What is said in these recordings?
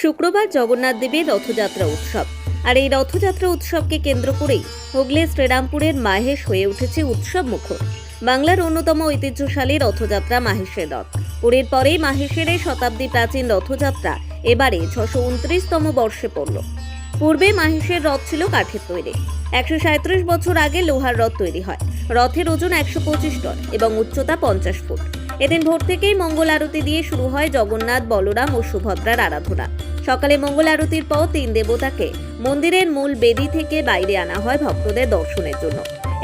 শুক্রবার জগন্নাথ দেবের রথযাত্রা উৎসব। আর এই রথযাত্রা উৎসবকে কেন্দ্র করেই হুগলি, শ্রীরামপুরের মাহেশ হয়ে উঠেছে উৎসব মুখর। বাংলার অন্যতম ঐতিহ্যশালী রথযাত্রা মাহেশের রথ। পুরীর পরেই মাহেশের এই শতাব্দী প্রাচীন রথযাত্রা এবারে ছশো উনত্রিশতম বর্ষে পড়ল। পূর্বে মাহেশের রথ ছিল কাঠের তৈরি। একশো সাঁত্রিশ বছর আগে লোহার রথ তৈরি হয়। রথের ওজন একশো পঁচিশ টন এবং উচ্চতা পঞ্চাশ ফুট। এদিন ভোর থেকেই মঙ্গল আরতি দিয়ে শুরু হয় জগন্নাথ, বলরাম ও সুভদ্রার আরাধনা। সকালে মঙ্গল আরতির পর তিন দেবতাকে মন্দিরের মূল বেদি থেকে বাইরে আনা হয় ভক্তদের দর্শনের জন্য।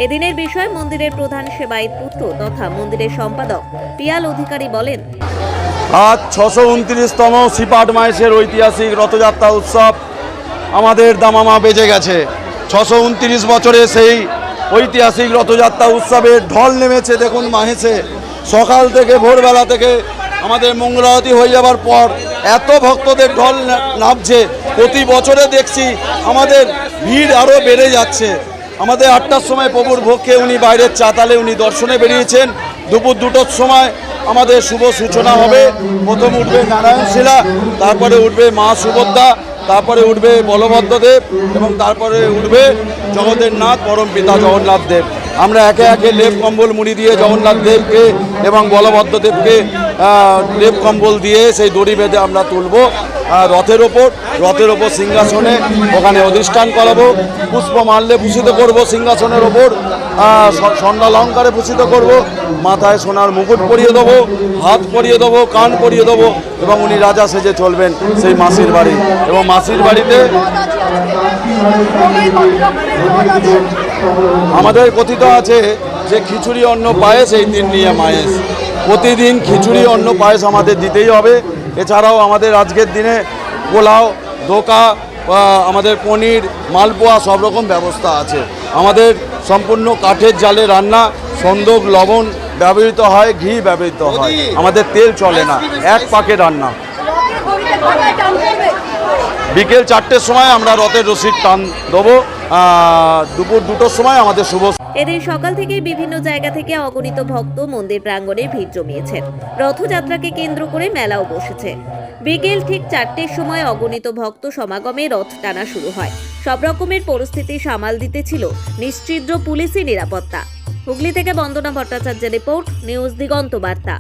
এদিনের বিষয় মন্দিরের প্রধান সেবায়িত পুত্র তথা মন্দিরের সম্পাদক পিয়াল অধিকারী বলেন, আজ ছশো উনত্রিশতম সিপাট মাইসের ঐতিহাসিক রথযাত্রা উৎসব আমাদের দামামা বেজে গেছে। ছশো উনত্রিশ বছরে সেই ঐতিহাসিক রথযাত্রা উৎসবের ঢল নেমেছে দেখুন মাহেসে সকাল থেকে ভোরবেলা থেকে আমাদের মঙ্গলারতি হয়ে যাবার পর এত ভক্তদের ঢল নামছে। প্রতি বছরে দেখছি আমাদের ভিড় আরও বেড়ে যাচ্ছে। আমাদের আটটার সময় প্রভুর ভোগকে উনি বাইরের চাতালে উনি দর্শনে বেরিয়েছেন। দুপুর দুটোর সময় আমাদের শুভ সূচনা হবে। প্রথম উঠবে নারায়ণ শিলা, তারপরে উঠবে মা সুভদ্রা, তারপরে উঠবে বলভদ্রদেব এবং তারপরে উঠবে জগতের নাথ, পরম পিতা জগন্নাথ দেব। আমরা একে একে লেপ কম্বল মুড়ি দিয়ে জগন্নাথ দেবকে এবং বলভদ্রদেবকে আহ, লেপ কম্বল দিয়ে সেই দড়ি বেঁধে আমরা তুলব। রথের ওপর রথের ওপর সিংহাসনে ওখানে অধিষ্ঠান করাবো। পুষ্প মারলে ভূষিত করব সিংহাসনের ওপর। স্বর্ণালঙ্কারে ভূষিত করব। মাথায় সোনার মুকুট পরিয়ে দেবো হাত পরিয়ে দেবো কান পরিয়ে দেবো এবং উনি রাজা সেজে চলবেন সেই মাসির বাড়ি। এবং মাসির বাড়িতে আমাদের কথিত আছে যে খিচুড়ি অন্ন পায়েস এই দিন নিয়ে মায়েস। প্রতিদিন খিচুড়ি অন্ন পায়েস আমাদের দিতেই হবে। এছাড়াও আমাদের আজকের দিনে পোলাও দোকা আমাদের পনির মালপোয়া সব রকম ব্যবস্থা আছে। আমাদের সম্পূর্ণ কাঠের জালে রান্না সন্দক লবণ ব্যবহৃত হয় ঘি ব্যবহৃত হয়। আমাদের তেল চলে না এক পাকে রান্না। বিকেল চারটের সময় আমরা রথের রসিদ টান দেবো। দুপুর দুটোর সময় আমাদের শুভ এদিন সকাল থেকেই বিভিন্ন জায়গা থেকে অগণিত ভক্ত মন্দির প্রাঙ্গণে ভিড় জমিয়েছেন। রথযাত্রাকে কেন্দ্র করে মেলাও বসেছে। বিকেল ঠিক চারটের সময় অগণিত ভক্ত সমাগমে রথ টানা শুরু হয়। সব রকমের পরিস্থিতি সামাল দিতে ছিল নিশ্চিদ্র পুলিশি নিরাপত্তা। হুগলি থেকে বন্দনা ভট্টাচার্যের রিপোর্ট, নিউজ দিগন্ত বার্তা।